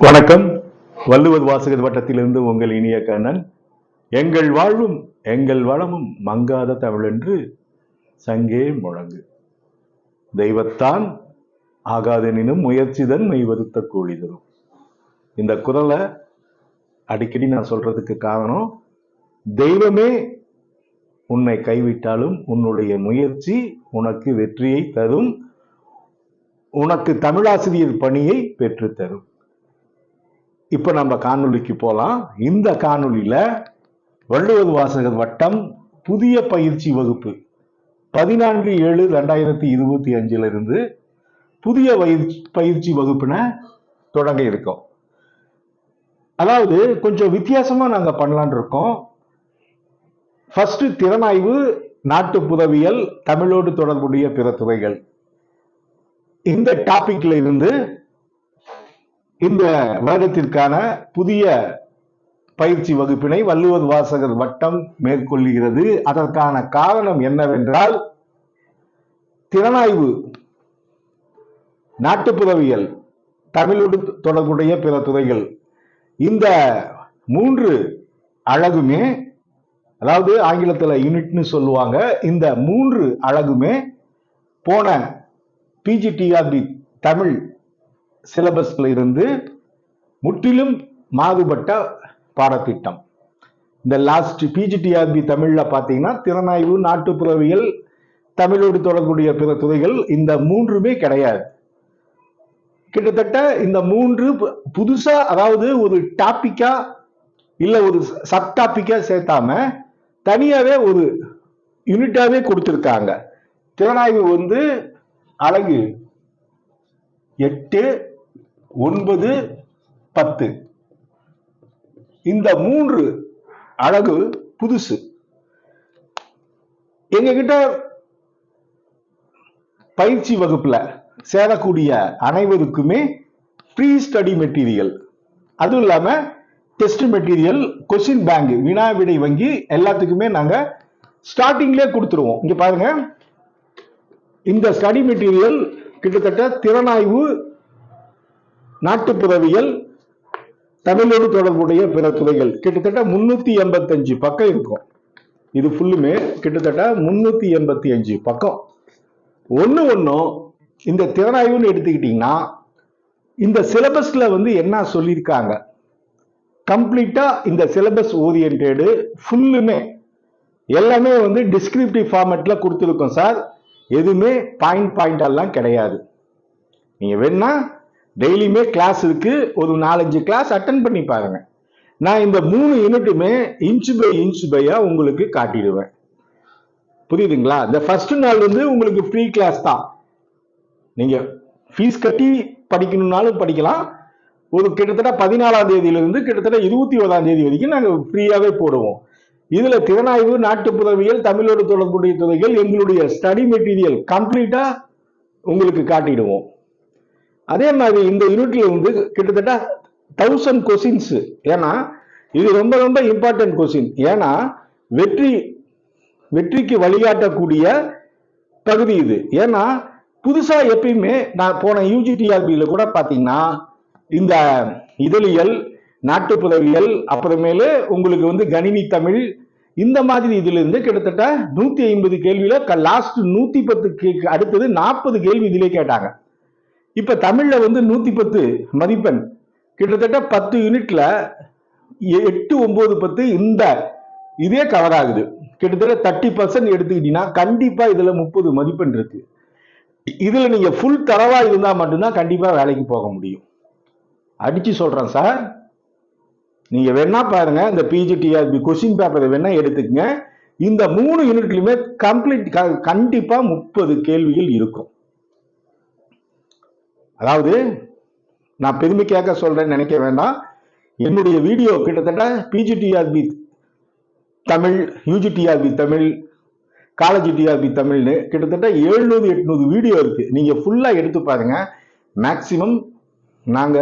வணக்கம். வள்ளுவர் வாசகர் வட்டத்திலிருந்து உங்கள் இனிய கண்ணன். எங்கள் வாழ்வும் எங்கள் வளமும் மங்காத தமிழ் என்று சங்கே முழங்கு. தெய்வத்தான் ஆகாதெனினும் முயற்சிதன் மெய்வருத்த கூலி தரும். இந்த குரலை அடிக்கடி நான் சொல்றதுக்கு காரணம் தெய்வமே உன்னை கைவிட்டாலும் உன்னுடைய முயற்சி உனக்கு வெற்றியை தரும். உனக்கு தமிழாசிரியர் பணியை பெற்றுத்தரும் இப்போ நம்ம காணொலிக்கு போகலாம் இந்த காணொலியில் வள்ளுவர் வாசகர் வட்டம் புதிய பயிற்சி வகுப்பு பதினான்கு ஏழு ரெண்டாயிரத்தி இருபத்தி அஞ்சிலிருந்து புதிய பயிற்சி பயிற்சி வகுப்பின தொடங்க இருக்கோம். அதாவது கொஞ்சம் வித்தியாசமாக நாங்கள் பண்ணலான் இருக்கோம். ஃபஸ்ட்டு திறனாய்வு நாட்டு புதவியல் தமிழோடு தொடர்புடைய பிற துறைகள். இந்த டாபிக்ல இருந்து இந்த வருடத்திற்கான புதிய பயிற்சி வகுப்பினை வள்ளுவர் வாசகர் வட்டம் மேற்கொள்கிறது. அதற்கான காரணம் என்னவென்றால் திறனாய்வு நாட்டுப்புறவியல் தமிழோடு தொடர்புடைய பிற துறைகள் இந்த மூன்று அழகுமே அதாவது ஆங்கிலத்தில் யூனிட்னு சொல்லுவாங்க இந்த மூன்று அழகுமே போன பிஜிடிஆர்பி தமிழ் சிலபஸ்ல இருந்து முற்றிலும் மாறுபட்ட பாடத்திட்டம். இந்த லாஸ்ட் பிஜிடிஆர்பி தமிழ்ல பாத்தீங்கன்னா திறனாய்வு நாட்டுப்புறவியல் தமிழோடு தொடர்புடைய பிற துறைகள் இந்த மூன்றுமே கிடையாது. கிட்டத்தட்ட இந்த மூன்று பு- புதுசா அதாவது ஒரு டாப்பிக்கா இல்ல ஒரு சப் டாப்பிக்கா சேர்த்தாம தனியாவே ஒரு யூனிட்டாவே கொடுத்திருக்காங்க. திறனாய்வு வந்து அழகு எட்டு ஒன்பது பத்து. இந்த மூன்று அழகு புதுசு. எங்ககிட்ட பயிற்சி வகுப்புல சேரக்கூடிய அனைவருக்குமே ப்ரீ ஸ்டடி மெட்டீரியல் அதுவும் இல்லாம டெஸ்ட் மெட்டீரியல் கொஸ்டின் பேங்க் வினா விடை வங்கி எல்லாத்துக்குமே நாங்க ஸ்டார்டிங்லேயே கொடுத்துருவோம். இங்க பாருங்க. இந்த ஸ்டடி மெட்டீரியல் கிட்டத்தட்ட திறனாய்வு நாட்டுப்புறவியல் தமிழோடு தொடர்புடைய பிற துறைகள். கிட்டத்தட்ட முன்னூத்தி எண்பத்தஞ்சு பக்கம் இருக்கும். இது ஃபுல்லுமே கிட்டத்தட்ட முன்னூத்தி எண்பத்தி அஞ்சு பக்கம். ஒன்று ஒன்றும் இந்த திறனாய்வுன்னு எடுத்துக்கிட்டீங்கன்னா இந்த சிலபஸ்ல வந்து என்ன சொல்லியிருக்காங்க? கம்ப்ளீட்டா இந்த சிலபஸ் ஓரியன்டேடு ஃபுல்லுமே எல்லாமே வந்து டிஸ்கிரிப்டிவ் ஃபார்மேட்ல கொடுத்துருக்கோம் சார். எதுவுமே பாயிண்ட் பாயிண்ட் எல்லாம் கிடையாது. நீங்க வேணா டெய்லியுமே கிளாஸ் இருக்கு. ஒரு நாலஞ்சு கிளாஸ் அட்டன் பண்ணி பாருங்க. நான் இந்த மூணு யூனிட்டுமே இன்ச் பை இன்ச் பையா உங்களுக்கு காட்டிடுவேன். புரியுதுங்களா? இந்த ஃபர்ஸ்ட் நாள் வந்து உங்களுக்கு ஃப்ரீ கிளாஸ் தான். நீங்க ஃபீஸ் கட்டி படிக்கணும்னாலும் படிக்கலாம். ஒரு கிட்டத்தட்ட பதினாலாம் தேதியிலிருந்து கிட்டத்தட்ட இருபத்தி ஓராம் தேதி வரைக்கும் நாங்கள் ஃப்ரீயாகவே போடுவோம். இதில் திறனாய்வு நாட்டுப்புறவியல் தமிழோடு தொடர்புடைய துறைகள் எங்களுடைய ஸ்டடி மெட்டீரியல் கம்ப்ளீட்டாக உங்களுக்கு காட்டிடுவோம். அதே மாதிரி இந்த யூனிட்ல வந்து கிட்டத்தட்ட தௌசண்ட் கொஸ்டின்ஸ் ஏன்னா இது ரொம்ப ரொம்ப இம்பார்ட்டன்ட் கொஸ்டின் ஏன்னா வெற்றி வெற்றிக்கு வழிகாட்டக்கூடிய பகுதி இது. ஏன்னா புதுசாக எப்பயுமே நான் போன யூஜிடிஆர்பியில் கூட பார்த்தீங்கன்னா இந்த இதழியல் நாட்டுப்புறவியல் அப்புறமேலு உங்களுக்கு வந்து கணினி தமிழ் இந்த மாதிரி இதிலிருந்து கிட்டத்தட்ட நூற்றி ஐம்பது கேள்வியில லாஸ்ட் நூற்றி பத்து கே- அடுத்தது நாற்பது கேள்வி இதிலே கேட்டாங்க. இப்ப தமிழ்ல வந்து நூத்தி பத்து மதிப்பெண். கிட்டத்தட்ட பத்து யூனிட்ல எ- எட்டு ஒன்பது பத்து இந்த இதே கவர் ஆகுது. கிட்டத்தட்ட தேர்ட்டி பர்சன்ட் எடுத்துக்கிட்டீங்கன்னா கண்டிப்பா இதுல முப்பது மதிப்பெண் இருக்கு. இதுல நீங்க ஃபுல் தரவா இருந்தா மட்டும்தான் கண்டிப்பா வேலைக்கு போக முடியும். அடிச்சு சொல்றேன் சார் நீங்க வேணா பாருங்க இந்த பிஜிடிஆர்பி கொஸ்டின் பேப்பரை வேணா எடுத்துக்கங்க. இந்த மூணு யூனிட்லயுமே கம்ப்ளீட் கண்டிப்பா முப்பது கேள்விகள் இருக்கும். அதாவது நான் பெருமைக்காக சொல்றேன்னு நினைக்க வேண்டாம். என்னுடைய வீடியோ கிட்டத்தட்ட PG TRB Tamil UG TRB Tamil college TRB தமிழ்னு கிட்டத்தட்ட எழுநூறு எட்நூறு வீடியோ இருக்கு. நீங்க ஃபுல்லா எடுத்து பாருங்க. மேக்சிமம் நாங்க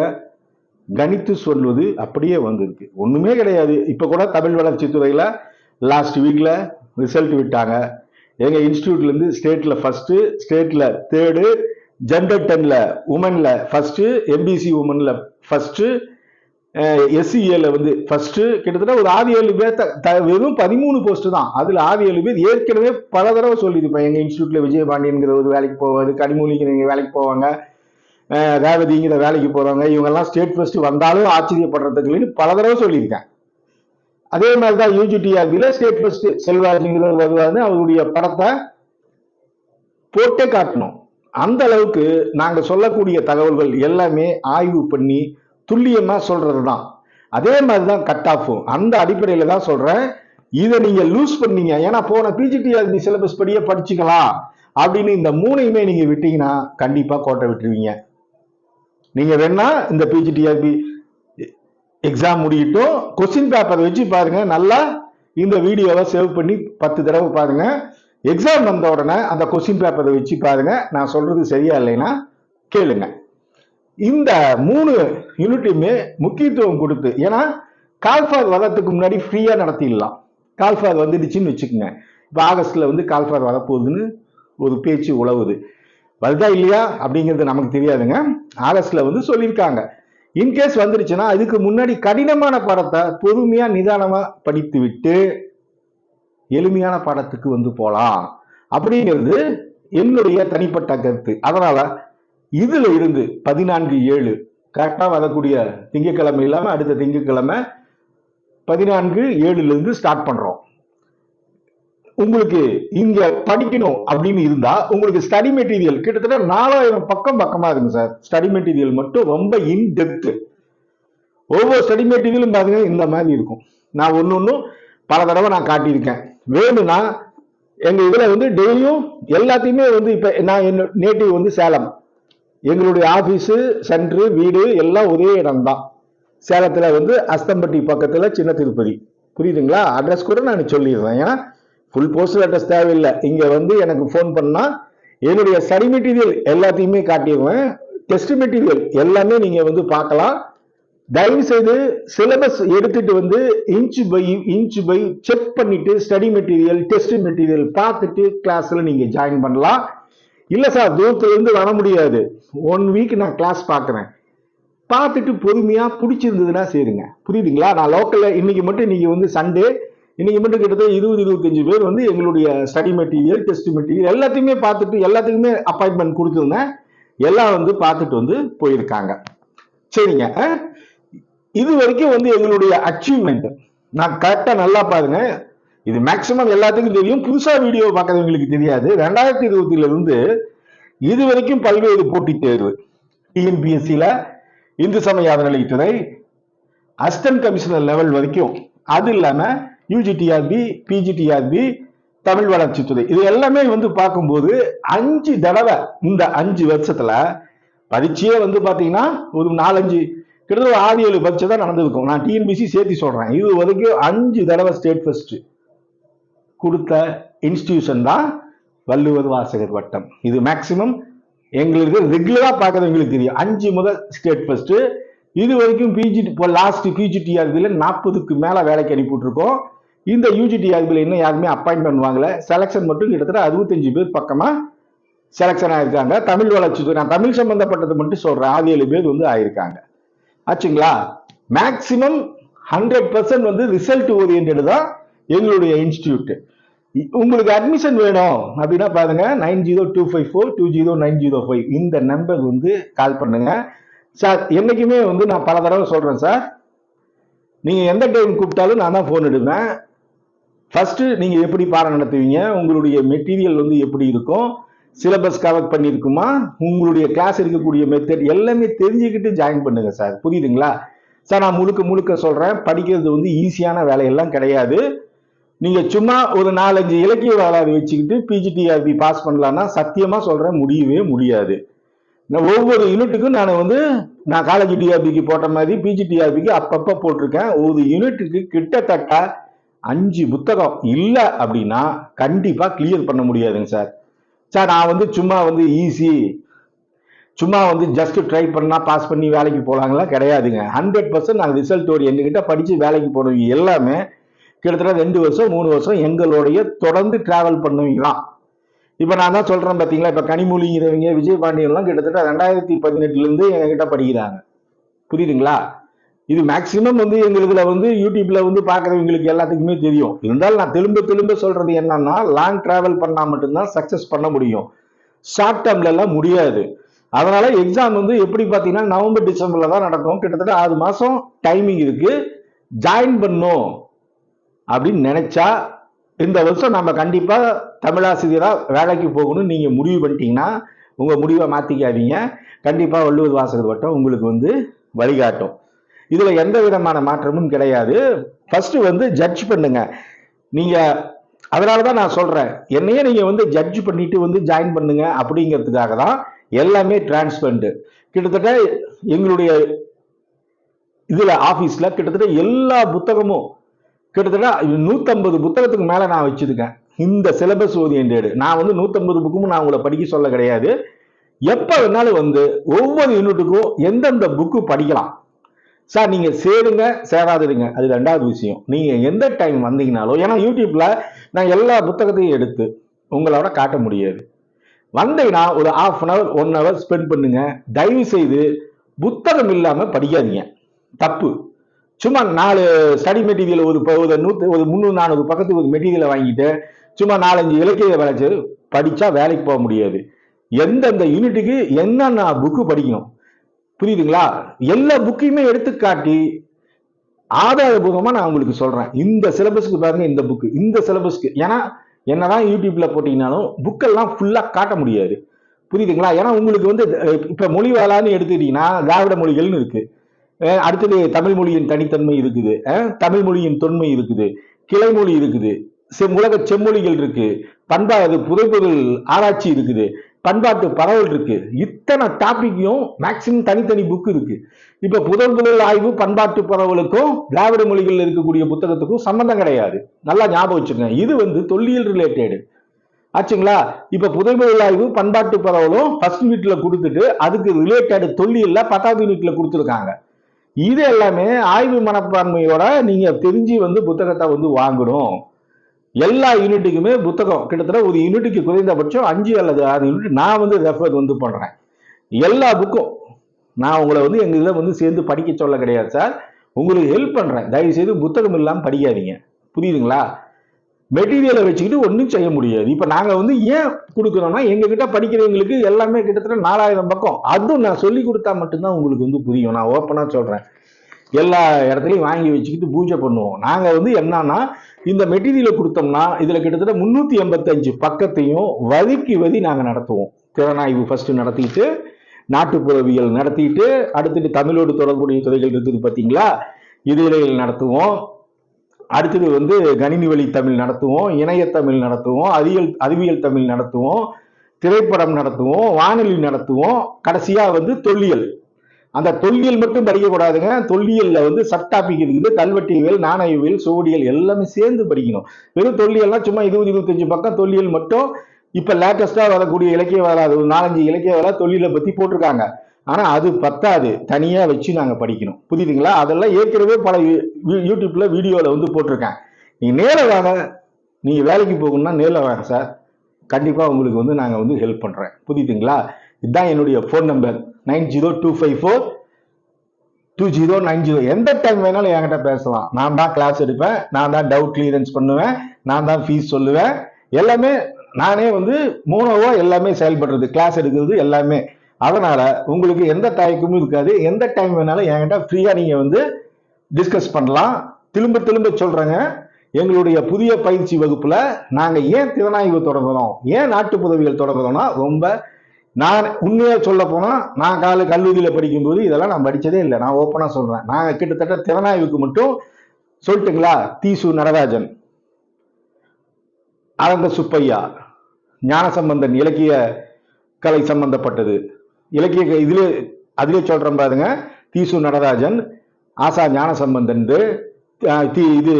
கணித்து சொல்வது அப்படியே வந்திருக்கு. ஒண்ணுமே கிடையாது. இப்ப கூட தமிழ் வளர்ச்சி துறையில லாஸ்ட் வீக்ல ரிசல்ட் விட்டாங்க. எங்க இன்ஸ்டியூட்ல இருந்து ஸ்டேட்ல ஃபர்ஸ்ட் ஸ்டேட்ல தேர்டு ஜெண்டர் டென்ல உமன்ல ஃபர்ஸ்ட் எம்பிசி உமன்ல ஃபர்ஸ்ட் எஸ்சிஏல வந்து ஃபர்ஸ்ட் கிட்டத்தட்ட ஒரு ஆறு ஏழு பேர் த- த- வெறும் பதிமூணு போஸ்ட் தான். அதுல ஆறு ஏழு பேர் ஏற்கனவே பல தடவை சொல்லியிருப்பேன். எங்க இன்ஸ்டியூட்ல விஜயபாண்டியன்கிற ஒரு வேலைக்கு போவாரு கனிமொழிங்கிற வேலைக்கு போவாங்க ரேவதிங்கிற வேலைக்கு போறவங்க இவங்கெல்லாம் ஸ்டேட் ஃபர்ஸ்ட் வந்தாலும் ஆச்சரியப்படுறதுக்கு பல தடவை சொல்லியிருக்கேன். அதே மாதிரி தான் யூஜிடிஆர்பியில் ஸ்டேட் ஃபர்ஸ்ட் செல்வாஜிங்கிறவர் வருவாருன்னு அவருடைய படத்தை போட்டே காட்டணும். அந்த அளவுக்கு நாங்கள் சொல்லக்கூடிய தகவல்கள் எல்லாமே ஆய்வு பண்ணி துல்லியமாக சொல்கிறது தான் அதே மாதிரி தான் கட் ஆஃபும் அந்த அடிப்படையில் தான் சொல்கிறேன் இதை நீங்கள் லூஸ் பண்ணீங்க. ஏன்னா போன பிஜிடிஆர்பி சிலபஸ் படியே படிச்சுக்கலாம் அப்படின்னு இந்த மூணையுமே நீங்கள் விட்டீங்கன்னா கண்டிப்பாக கோட்டை விட்டுருவீங்க. நீங்கள் வேணா இந்த பிஜிடிஆர்பி எக்ஸாம் முடியட்டும். கொஸ்டின் பேப்பர் வச்சு பாருங்கள் நல்லா இந்த வீடியோவை சேவ் பண்ணி பத்து தடவை பாருங்கள் எக்ஸாம் வந்த உடனே அந்த கொஸ்டின் பேப்பரை வச்சு பாருங்க. நான் சொல்றது சரியா இல்லைன்னா கேளுங்க. இந்த மூணு யூனிட்டுமே முக்கியத்துவம் கொடுத்து ஏன்னா கால்ஃபார் வரத்துக்கு முன்னாடி ஃப்ரீயா நடத்திடலாம். கால்ஃபார் வந்துடுச்சுன்னு வச்சுக்கோங்க. இப்போ ஆகஸ்ட்ல வந்து கால்ஃபார் வரப்போகுதுன்னு ஒரு பேச்சு உழவுது. வருதா இல்லையா அப்படிங்கிறது நமக்கு தெரியாதுங்க. ஆகஸ்ட்ல வந்து சொல்லியிருக்காங்க. இன்கேஸ் வந்துருச்சுன்னா அதுக்கு முன்னாடி கடினமான பாடத்தை பொறுமையா நிதானமா படித்து விட்டு எளிமையான பாடத்துக்கு வந்து போகலாம் அப்படிங்கிறது என்னுடைய தனிப்பட்ட கருத்து. அதனால இதுல இருந்து பதினான்கு ஏழு கரெக்டாக வரக்கூடிய திங்கக்கிழமை இல்லாமல் அடுத்த திங்கக்கிழமை பதினான்கு ஏழுல இருந்து ஸ்டார்ட் பண்ணுறோம் உங்களுக்கு இங்கே படிக்கணும் அப்படின்னு இருந்தால் உங்களுக்கு ஸ்டடி மெட்டீரியல் கிட்டத்தட்ட நாலாயிரம் பக்கம் பக்கமாக இருக்குங்க சார். ஸ்டடி மெட்டீரியல் மட்டும் ரொம்ப இன் டெப்த்து ஒவ்வொரு ஸ்டடி மெட்டீரியலும் பார்த்தீங்கன்னா இந்த மாதிரி இருக்கும். நான் ஒன்று ஒன்றும் பல தடவை நான் காட்டியிருக்கேன். வேணும்னா எங்க இதுல வந்து டெய்லியும் எல்லாத்தையுமே வந்து இப்ப நான் என்ன நேட்டிவ் வந்து சேலம். எங்களுடைய ஆபீஸ் சென்ட்ரு வீடு எல்லாம் ஒரே இடம் தான் சேலத்துல வந்து அஸ்தம்பட்டி பக்கத்துல சின்ன திருப்பதி. புரியுதுங்களா? அட்ரஸ் கூட நான் சொல்லிடுறேன். ஏன்னா ஃபுல் போஸ்டல் அட்ரஸ் தேவையில்லை. இங்க வந்து எனக்கு ஃபோன் பண்ணா என்னுடைய ஸ்டடி மெட்டீரியல் எல்லாத்தையுமே காட்டிடுவேன் டெஸ்ட் மெட்டீரியல் எல்லாமே நீங்க வந்து பார்க்கலாம். தயவு செய்து சிலபஸ் எடுத்துட்டு வந்து inch by inch by check பண்ணிட்டு ஸ்டடி மெட்டீரியல் டெஸ்ட் மெட்டீரியல் பார்த்துட்டு கிளாஸ்ல நீங்க ஜாயின் பண்ணலாம். இல்ல சார் தூரத்துலேருந்து வர முடியாது. ஒன் வீக் நான் கிளாஸ் பார்க்குறேன். பார்த்துட்டு பொறுமையா பிடிச்சிருந்ததுன்னா சேருங்க. புரியுதுங்களா? நான் லோக்கல்ல இன்னைக்கு மட்டும் நீங்க வந்து சண்டே இன்னைக்கு மட்டும் கிட்டத்தட்ட இருபது இருபத்தஞ்சு பேர் வந்து எங்களுடைய ஸ்டடி மெட்டீரியல் டெஸ்ட் மெட்டீரியல் எல்லாத்தையுமே பார்த்துட்டு எல்லாத்துக்குமே அப்பாயின்மெண்ட் கொடுத்துருந்தேன். எல்லாம் வந்து பார்த்துட்டு வந்து போயிருக்காங்க. சரிங்க ஆ இது வரைக்கும் வந்து எங்களுடைய அச்சீவ்மெண்ட் நான் கரெக்டா நல்லா பாருங்க. இது மேக்சிமம் எல்லாத்துக்கும் தெரியும். புதுசா வீடியோ பார்க்கறவங்களுக்கு தெரியாது. ரெண்டாயிரத்தி இருபத்தில இருந்து இது வரைக்கும் பல்வேறு போட்டித் தேர்வு. டிஎன்பிஎஸ்சியில இந்து சமய அறநிலைத்துறை அசிஸ்டன்ட் கமிஷனர் லெவல் வரைக்கும். அது இல்லாம யூஜிடிஆர்பி பிஜிடிஆர்பி தமிழ் வளர்ச்சித்துறை இது எல்லாமே வந்து பார்க்கும்போது அஞ்சு தடவை இந்த அஞ்சு வருஷத்துல பரீட்சையே வந்து பாத்தீங்கன்னா ஒரு நாலஞ்சு கிட்டத்தட்ட ஆறு ஏழு பரீட்சை தான் நடந்திருக்கும். நான் டிஎன்பிசி சேர்த்து சொல்கிறேன் இது வரைக்கும் அஞ்சு தடவை ஸ்டேட் ஃபஸ்ட்டு கொடுத்த இன்ஸ்டிடியூஷன் தான் வள்ளுவர் வாசகர் வட்டம். இது மேக்சிமம் எங்களுக்கு ரெகுலராக பார்க்குறவங்களுக்கு தெரியும். அஞ்சு முதல் ஸ்டேட் ஃபஸ்ட்டு இது வரைக்கும் பிஜி இப்போ லாஸ்ட் பிஜிடிஆர்பியில் நாற்பதுக்கு மேலே வேலைக்கு அனுப்பிவிட்ருக்கோம் இந்த யூஜிடிஆர்பியில் இன்னும் யாருமே அப்பாயின்மெண்ட் வாங்கல செலெக்ஷன் மட்டும் கிட்டத்தட்ட அறுபத்தஞ்சு பேர் பக்கமாக செலெக்ஷன் ஆயிருக்காங்க. தமிழ் வளர்ச்சி நான் தமிழ் சம்மந்தப்பட்டது மட்டும் சொல்கிறேன் ஆறு ஏழு பேர் வந்து ஆயிருக்காங்க. ஆச்சுங்களா? மேக்சிமம் ஹண்ட்ரட் பர்சன்ட் வந்து ரிசல்ட் ஓரியன்ட் தான் எங்களுடைய இன்ஸ்டியூட்டு உங்களுக்கு அட்மிஷன் வேணும் அப்படின்னா பாருங்க nine zero two five four two zero nine zero five இந்த நம்பர் வந்து கால் பண்ணுங்க. சார் என்னைக்குமே வந்து நான் பல தடவை சொல்கிறேன் சார் நீங்கள் எந்த டைம் கூப்பிட்டாலும் நான் தான் ஃபோன் எடுப்பேன் ஃபஸ்ட்டு நீங்கள் எப்படி பாடம் நடத்துவீங்க? உங்களுடைய மெட்டீரியல் வந்து எப்படி இருக்கும்? சிலபஸ் கவர் பண்ணியிருக்குமா? உங்களுடைய கிளாஸ் இருக்கக்கூடிய மெத்தட் எல்லாமே தெரிஞ்சுக்கிட்டு ஜாயின் பண்ணுங்க சார் புரியுதுங்களா? சார் நான் முழுக்க முழுக்க சொல்கிறேன் படிக்கிறது வந்து ஈஸியான வேலையெல்லாம் கிடையாது. நீங்கள் சும்மா ஒரு நாலஞ்சு இலக்கிய வரலாறு வச்சுக்கிட்டு பிஜிடிஆர்பி பாஸ் பண்ணலான்னா சத்தியமாக சொல்கிறேன் முடியவே முடியாது. நான் ஒவ்வொரு யூனிட்டுக்கும் நான் வந்து நான் காலேஜ் டிஆர்பிக்கு போட்ட மாதிரி பிஜிடிஆர்பிக்கு அப்பப்போ போட்டிருக்கேன். ஒரு யூனிட்டுக்கு கிட்டத்தட்ட அஞ்சு புத்தகம் இல்லை அப்படின்னா கண்டிப்பாக கிளியர் பண்ண முடியாதுங்க சார் சார் நான் வந்து சும்மா வந்து ஈஸி சும்மா வந்து ஜஸ்ட் ட்ரை பண்ணால் பாஸ் பண்ணி வேலைக்கு போலாங்களா? கிடையாதுங்க. ஹண்ட்ரட் பர்சன்ட் நாங்கள் ரிசல்ட் ஒரு எங்ககிட்ட படித்து வேலைக்கு போனவங்க எல்லாமே கிட்டத்தட்ட ரெண்டு வருஷம் மூணு வருஷம் எங்களுடைய தொடர்ந்து டிராவல் பண்ணுவீங்களாம் இப்போ நான் தான் சொல்கிறேன் பார்த்தீங்களா இப்போ கனிமொழிங்கிறவங்க விஜய் பாண்டியன்லாம் கிட்டத்தட்ட ரெண்டாயிரத்தி பதினெட்டுலேருந்து எங்ககிட்ட படிக்கிறாங்க. புரியுதுங்களா? இது மேக்சிமம் வந்து எங்களுக்குல வந்து யூடியூப்ல வந்து பார்க்குறவங்களுக்கு எல்லாத்துக்குமே தெரியும். இருந்தாலும் நான் திரும்ப திரும்ப சொல்றது என்னன்னா லாங் டிராவல் பண்ணா மட்டும்தான் சக்ஸஸ் பண்ண முடியும். ஷார்ட் டேர்ம்ல எல்லாம் முடியாது. அதனால எக்ஸாம் வந்து எப்படி பார்த்தீங்கன்னா நவம்பர் டிசம்பர்ல தான் நடக்கும். கிட்டத்தட்ட ஆறு மாசம் டைமிங் இருக்கு. ஜாயின் பண்ணும் அப்படின்னு நினைச்சா இந்த வருஷம் நம்ம கண்டிப்பா தமிழாசிரியரா வேலைக்கு போகணும்னு நீங்க முடிவு பண்ணிட்டீங்கன்னா உங்க முடிவை மாத்திக்காதீங்க. கண்டிப்பா வள்ளுவர் வாசகர் வட்டம் உங்களுக்கு வந்து வழிகாட்டும். இதுல எந்த விதமான மாற்றமும் கிடையாது. ஃபர்ஸ்ட் வந்து ஜட்ஜ் பண்ணுங்க. நீங்க அதனால தான் நான் சொல்றேன். என்னையே நீங்க வந்து ஜட்ஜ் பண்ணிட்டு வந்து ஜாயின் பண்ணுங்க அப்படிங்கிறதுக்காக தான் எல்லாமே டிரான்ஸ்பரண்ட் கிட்டத்தட்ட எங்களுடைய இதுல ஆபீஸ்ல கிட்டத்தட்ட எல்லா புத்தகமும் கிட்டத்தட்ட நூத்தம்பது புத்தகத்துக்கு மேல நான் வச்சிருக்கேன். இந்த சிலபஸ் ஓரியன்டேடு நான் வந்து நூத்தம்பது புக்கும் நான் உங்களை படிக்க சொல்ல கிடையாது. எப்ப வேணாலும் வந்து ஒவ்வொரு யூனிட்டுக்கும் எந்தெந்த புக்கு படிக்கலாம். சார் நீங்க சேருங்க சேராதுங்க அது ரெண்டாவது விஷயம். நீங்க எந்த டைம் வந்தீங்கனாலும் ஏன்னா யூடியூப்ல நான் எல்லா புத்தகத்தையும் எடுத்து உங்களோட காட்ட முடியாது. வந்தீங்கன்னா ஒரு half an hour one hour spend பண்ணுங்க. தயவு செய்து புத்தகம் இல்லாம படிக்காதீங்க. தப்பு. சும்மா நாலு ஸ்டடி மெட்டீரியல் ஒரு ப- ஒரு நூற்று ஒரு முந்நூறு நானூறு பக்கத்துக்கு ஒரு மெட்டீரியலை வாங்கிட்டு சும்மா நாலஞ்சு இலக்கிய வளைச்சு படிச்சா வேலைக்கு போக முடியாது. எந்தெந்த யூனிட்டுக்கு என்னென்ன புக்கு படிக்கணும்? புரியுதுங்களா? எல்லா புக்கையுமே எடுத்துக்காட்டி ஆதாரபூர்வமா நான் உங்களுக்கு சொல்றேன். இந்த சிலபஸ்க்கு பாருங்க இந்த புக்கு இந்த சிலபஸ்க்கு ஏன்னா என்னதான் யூடியூப்ல போட்டீங்கன்னாலும் புக்கெல்லாம் ஃபுல்லா காட்ட முடியாது. புரியுதுங்களா? ஏன்னா உங்களுக்கு வந்து இப்போ இப்ப மொழி வேளான்னு எடுத்துக்கிட்டீங்கன்னா திராவிட மொழிகள்னு இருக்கு. அடுத்தது தமிழ் மொழியின் தனித்தன்மை இருக்குது. தமிழ் மொழியின் தொன்மை இருக்குது. கிளைமொழி இருக்குது. செம் உலக செம்மொழிகள் இருக்கு. பண்பாடு புதைப்பொருள் ஆராய்ச்சி இருக்குது. பண்பாட்டு பரவல் இருக்கு. இத்தனை டாபிக்கையும் மேக்சிமம் தனித்தனி புக் இருக்கு. இப்ப புதல் புதல் ஆய்வு பண்பாட்டு பரவலுக்கும் திராவிட மொழிகளில் இருக்கக்கூடிய புத்தகத்துக்கும் சம்பந்தம் கிடையாது. நல்லா ஞாபகம் வச்சுக்கோங்க. இது வந்து தொல்லியல் ரிலேட்டடு ஆச்சுங்களா? இப்ப புதைபொருள் ஆய்வு பண்பாட்டு பரவலும் ஃபர்ஸ்ட் யூனிட்ல கொடுத்துட்டு அதுக்கு ரிலேட்டட் தொல்லியல்ல பத்தாவது யூனிட்ல கொடுத்துருக்காங்க. இது எல்லாமே ஆய்வு மனப்பான்மையோட நீங்க தெரிஞ்சு வந்து புத்தகத்தை வந்து வாங்கணும். எல்லா யூனிட்டுக்குமே புத்தகம் கிட்டத்தட்ட ஒரு யூனிட்டுக்கு குறைந்தபட்சம் அஞ்சு அல்லது ஆறு யூனிட் நான் வந்து ரெஃபர் வந்து பண்ணுறேன் எல்லா புக்கும் நான் உங்களை வந்து எங்கள் இதில் வந்து சேர்ந்து படிக்க சொல்ல கிடையாது சார். உங்களுக்கு ஹெல்ப் பண்ணுறேன் தயவு செய்து புத்தகம் இல்லாமல் படிக்காதீங்க. புரியுதுங்களா? மெட்டீரியலை வச்சுக்கிட்டு ஒன்றும் செய்ய முடியாது. இப்போ நாங்கள் வந்து ஏன் கொடுக்குறோம்னா எங்ககிட்ட படிக்கிறவங்களுக்கு எல்லாமே கிட்டத்தட்ட நாலாயிரம் பக்கம். அதுவும் நான் சொல்லி கொடுத்தா மட்டும்தான் உங்களுக்கு வந்து புரியும். நான் ஓப்பனாக சொல்கிறேன் எல்லா இடத்துலையும் வாங்கி வச்சுக்கிட்டு பூஜை பண்ணுவோம். நாங்கள் வந்து என்னன்னா இந்த மெட்டீரியலை கொடுத்தோம்னா இதில் கிட்டத்தட்ட முந்நூற்றி எண்பத்தஞ்சு பக்கத்தையும் வதுக்கி வதி நாங்கள் நடத்துவோம். திறனாய்வு ஃபஸ்ட்டு நடத்திட்டு நாட்டுப்புறவியல் நடத்திட்டு அடுத்துட்டு தமிழோடு தொடர்புடைய துறைகள் இருக்குது பார்த்தீங்களா இதுரைகள் நடத்துவோம். அடுத்தது வந்து கணினி வழி தமிழ் நடத்துவோம் இணையத்தமிழ் நடத்துவோம் அறிவியல் அறிவியல் தமிழ் நடத்துவோம் திரைப்படம் நடத்துவோம் வானொலி நடத்துவோம். கடைசியாக வந்து தொல்லியல். அந்த தொல்லியல் மட்டும் படிக்கக்கூடாதுங்க. தொல்லியல்ல வந்து சப் டாபிக் இருக்குது கல்வெட்டியல் நாணயவியல் சுவடியல் எல்லாமே சேர்ந்து படிக்கணும். வெறும் தொல்லியல்னா சும்மா இருபது இருபத்தஞ்சு பக்கம் தொல்லியல் மட்டும் இப்போ லேட்டஸ்டாக வரக்கூடிய இலக்கிய வேலை அது ஒரு நாலஞ்சு இலக்கிய வேலை தொழிலை பற்றி போட்டிருக்காங்க. ஆனால் அது பத்தாது. தனியாக வச்சு நாங்கள் படிக்கணும். புரியுதுங்களா? அதெல்லாம் ஏற்கனவே பல யூடியூப்பில் வீடியோவில் வந்து போட்டிருக்கேன். நீங்கள் நேரில் வாங்க. நீங்கள் வேலைக்கு போகணும்னா நேரில் வாங்க சார். கண்டிப்பாக உங்களுக்கு வந்து நாங்கள் வந்து ஹெல்ப் பண்ணுறேன் புரியுதுங்களா? இதுதான் என்னுடைய phone number nine zero two five four two zero nine zero. எந்த டைம் வேணாலும் என்கிட்ட பேசலாம். நான் தான் கிளாஸ் எடுப்பேன். நான் தான் டவுட் கிளியரன்ஸ் பண்ணுவேன். நான் தான் ஃபீஸ் சொல்லுவேன். எல்லாமே நானே வந்து மூணோவா எல்லாமே செயல்படுறது கிளாஸ் எடுக்கிறது எல்லாமே. அதனால உங்களுக்கு எந்த தயக்கமும் இருக்காது. எந்த டைம் வேணாலும் என்கிட்ட ஃப்ரீயாக நீங்கள் வந்து டிஸ்கஸ் பண்ணலாம். திரும்ப திரும்ப சொல்கிறேங்க எங்களுடைய புதிய பயிற்சி வகுப்பில் நாங்கள் ஏன் திறனாய்வு தொடங்குறோம்? ஏன் நாட்டுப்புதவியல் தொடங்குறோம்னா ரொம்ப நான் உண்மையாக சொல்ல போனால் நான் கால கல்லூரியில் படிக்கும்போது இதெல்லாம் நான் படிச்சதே இல்லை. நான் ஓப்பனாக சொல்கிறேன் நாங்கள் கிட்டத்தட்ட திறனாய்வுக்கு மட்டும் சொல்லட்டுங்களா? தீசு நடராஜன் அரங்க சுப்பையா ஞானசம்பந்தன் இலக்கிய கலை சம்பந்தப்பட்டது. இலக்கிய க- அதிலே சொல்கிறேன் பாருங்க. தீசு நடராஜன் ஆசா ஞானசம்பந்தன் அஹ், தி- இது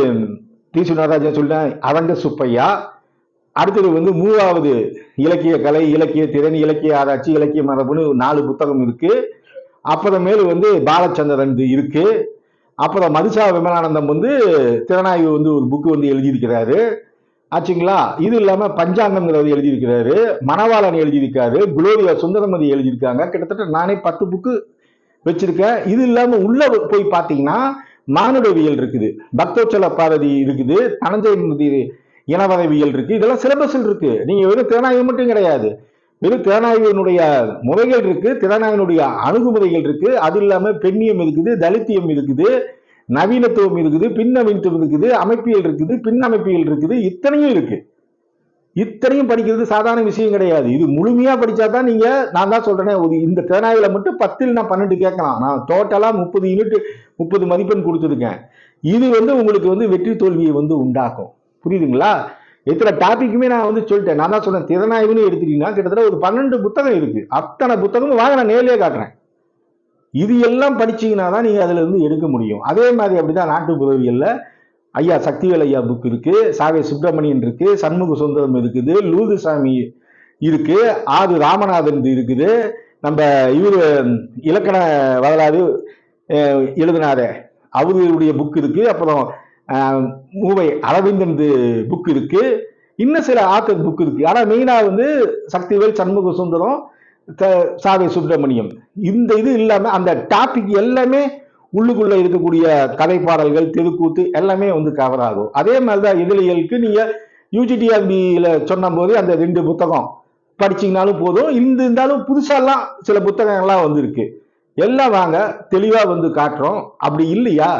தீசு நடராஜன் சொல்லிட்டேன் அரங்க சுப்பையா அடுத்தது வந்து மூணாவது இலக்கிய கலை இலக்கிய திறன் இலக்கிய ஆராய்ச்சி இலக்கிய மரபுன்னு நாலு புத்தகம் இருக்கு. அப்புறமேலு வந்து பாலச்சந்திரன் இருக்கு. அப்புறம் மதுசா விமலானந்தம் வந்து திறனாய்வு வந்து ஒரு புக்கு வந்து எழுதியிருக்கிறாரு. ஆச்சுங்களா? இது இல்லாமல் பஞ்சாங்கம்ங்கிறது எழுதியிருக்கிறாரு. மணவாளன் எழுதியிருக்காரு. குளோரியா சுந்தரமதி எழுதியிருக்காங்க. கிட்டத்தட்ட நானே பத்து புக்கு வச்சிருக்கேன். இது இல்லாமல் உள்ள போய் பார்த்தீங்கன்னா மானுடவியல் இருக்குது. பக்தோச்சல பாரதி இருக்குது. தனஞ்சய இனவதவியல் இருக்கு இதெல்லாம் சிலபஸில் இருக்கு. நீங்க வெறும் திறனாய்வு மட்டும் கிடையாது. வெறும் திறனாய்வினுடைய முறைகள் இருக்கு திறனாய்வினுடைய அணுகுமுறைகள் இருக்கு. அது இல்லாம பெண்ணியம் இருக்குது தலித்தியம் இருக்குது நவீனத்துவம் இருக்குது பின்னவீனத்துவம் இருக்குது அமைப்பியல் இருக்குது பின் அமைப்பியல் இருக்குது இத்தனையும் இருக்கு. இத்தனையும் படிக்கிறது சாதாரண விஷயம் கிடையாது. இது முழுமையா படிச்சா தான் நீங்க நான் தான் சொல்றேன் ஒரு இந்த திறனாய்வுல மட்டும் பத்தில் நான் பன்னெண்டு கேட்கலாம். நான் டோட்டலா முப்பது யூனிட் முப்பது மதிப்பெண் கொடுத்துருக்கேன். இது வந்து உங்களுக்கு வந்து வெற்றி தோல்வியை வந்து உண்டாக்கும். புரியுதுங்களா? இத்தனை டாபிக்குமே நான் வந்து சொல்லிட்டேன். நான் தான் சொன்னேன் திறனாய்வுன்னு எடுத்துட்டீங்கன்னா கிட்டத்தட்ட ஒரு பன்னெண்டு புத்தகம் இருக்கு. அத்தனை புத்தகமும் வாங்க நான் நேர்லயே காட்டுறேன். இது எல்லாம் படிச்சீங்கன்னா தான் நீங்கள் அதுல இருந்து எடுக்க முடியும். அதே மாதிரி அப்படிதான் நாட்டு புதவியல்ல ஐயா சக்திவேல் ஐயா புக் இருக்கு சாவே சுப்பிரமணியன் இருக்கு சண்முக சுந்தரம் இருக்குது லூதுசாமி இருக்கு ஆது ராமநாதன் இருக்குது. நம்ம இவர் இலக்கண வரலாறு அஹ், எழுதினாரு. அவருடைய புக் இருக்கு. அப்புறம் மூவை அரவிந்தன் புக் இருக்கு. இன்னும் சில ஆத்தர் புக் இருக்கு. ஆனால் மெயினாக வந்து சக்திவேல் சண்முக சுந்தரம் சாவை சுப்பிரமணியம். இந்த இது இல்லாமல் அந்த டாபிக் எல்லாமே உள்ளுக்குள்ள இருக்கக்கூடிய கதை பாடல்கள் தெருக்கூத்து எல்லாமே வந்து கவர் ஆகும். அதே மாதிரிதான் இதழியலுக்கு நீங்கள் யூஜிடிஆர்பியில் சொன்ன போது அந்த ரெண்டு புத்தகம் படிச்சிங்கனாலும் போதும். இந்த இருந்தாலும் புதுசாலாம் சில புத்தகங்கள்லாம் வந்திருக்கு. எல்லாம் வாங்க தெளிவாக வந்து காட்டுறோம். அப்படி இல்லையா?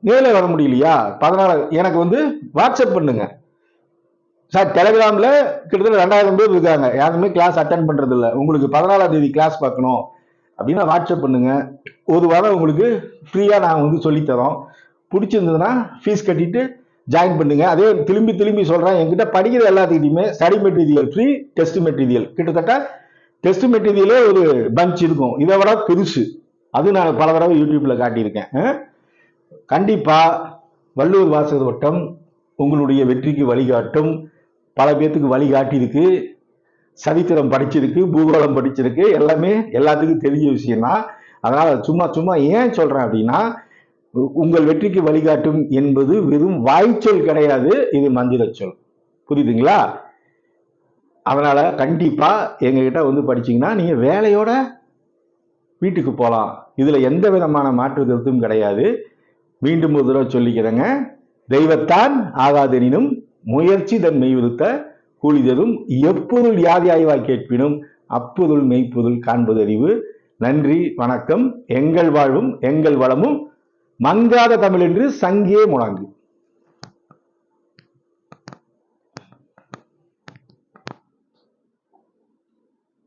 நேரில் வர முடியலையா? பதினாலு எனக்கு வந்து வாட்ஸ்அப் பண்ணுங்க. சார் டெலிகிராமில் கிட்டத்தட்ட ரெண்டாயிரம் பேர் இருக்காங்க. யாருமே கிளாஸ் அட்டன் பண்ணுறது இல்லை உங்களுக்கு பதினாலாம் தேதி கிளாஸ் பார்க்கணும். அப்படின்னா வாட்ஸ்அப் பண்ணுங்க. ஒரு வாரம் உங்களுக்கு ஃப்ரீயாக நான் வந்து சொல்லித் தரோம் பிடிச்சிருந்ததுன்னா ஃபீஸ் கட்டிட்டு ஜாயின் பண்ணுங்க. அதே திரும்பி திரும்பி சொல்கிறேன் என்கிட்ட படிக்கிற எல்லாத்துக்கிட்டையுமே study material free test material கிட்டத்தட்ட டெஸ்ட் மெட்டீரியலே ஒரு பஞ்ச் இருக்கும். இதை விட பெருசு. அது நான் பல தடவை யூடியூப்பில் காட்டியிருக்கேன். கண்டிப்பாக வள்ளுவர் வாசக வட்டம் உங்களுடைய வெற்றிக்கு வழிகாட்டும். பல பேர்த்துக்கு வழிகாட்டியிருக்கு. சரித்திரம் படிச்சிருக்கு பூகோளம் படிச்சிருக்கு. எல்லாமே எல்லாத்துக்கும் தெரிஞ்ச விஷயம்தான் அதனால் சும்மா சும்மா ஏன் சொல்கிறேன் அப்படின்னா உங்கள் வெற்றிக்கு வழிகாட்டும் என்பது வெறும் வாய்ச்சொல் கிடையாது. இது மந்திர சொல். புரியுதுங்களா? அதனால் கண்டிப்பாக எங்ககிட்ட வந்து படிச்சிங்கன்னா நீங்கள் வேலையோட வீட்டுக்கு போகலாம் இதில் எந்த விதமான மாற்று கருத்தும் கிடையாது. மீண்டும் ஒரு தடவை சொல்லிக்கிறேங்க. தெய்வத்தான் ஆகாதெனினும் முயற்சி தன் மெய்விருத்த கூலிதரும் எப்பொருள் எப்பொருள் யாதியாய்வாய் கேட்பினும் அப்பொருள் மெய்ப்பொருள் காண்பது அறிவு நன்றி வணக்கம். எங்கள் வாழ்வும் எங்கள் வளமும் மங்காத தமிழ் என்று சங்கே முழங்கு.